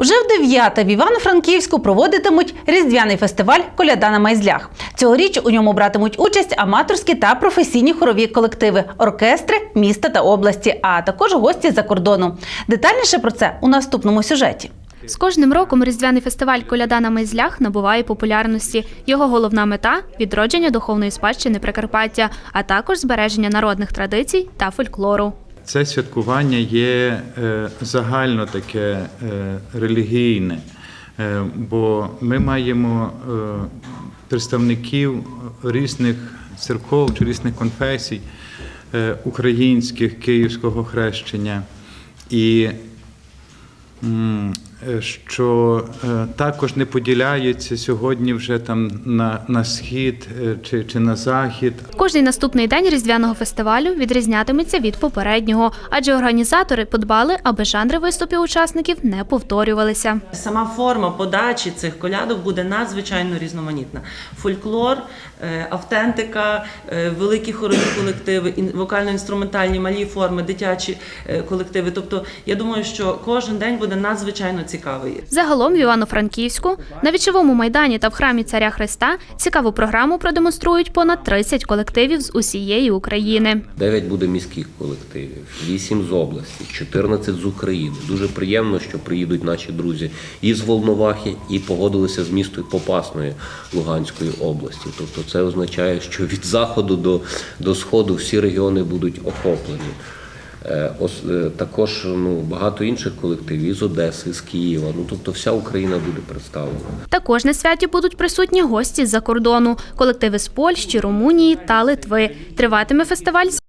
Уже в дев'яте в Івано-Франківську проводитимуть різдвяний фестиваль Коляда на майзлях. Цьогоріч у ньому братимуть участь аматорські та професійні хорові колективи, оркестри міста та області, а також гості за кордону. Детальніше про це у наступному сюжеті. З кожним роком різдвяний фестиваль Коляда на майзлях набуває популярності. Його головна мета відродження духовної спадщини Прикарпаття, а також збереження народних традицій та фольклору. Це святкування є е, загально таке е, релігійне, е, бо ми маємо представників різних церков чи різних конфесій українських Київського хрещення. І що е, також не поділяється сьогодні вже там на, на схід е, чи, чи на захід, Кожний наступний день різдвяного фестивалю відрізнятиметься від попереднього, адже організатори подбали, аби жанри виступів учасників не повторювалися. Сама форма подачі цих колядок буде надзвичайно різноманітна. Фольклор, е, автентика, е, великі хорові колективи, ін- вокально-інструментальні малі форми, дитячі е, колективи. Тобто, я думаю, що кожен день буде надзвичайно цікавий. Загалом в Івано-Франківську на вічовому майдані та в храмі Царя Христа цікаву програму продемонструють понад 30 колективів з усієї України. 9 буде міських колективів, 8 з області, 14 з України. Дуже приємно, що приїдуть наші друзі і з Волновахи, і погодилися з містою Попасної Луганської області. Тобто це означає, що від заходу до, до сходу всі регіони будуть охоплені. Е, е, Також ну, багато інших колективів з Одеси, з Києва. Ну тобто вся Україна буде представлена. Також на святі будуть присутні гості з-за кордону, колективи з Польщі, Румунії та Литви. Триватиме фестиваль з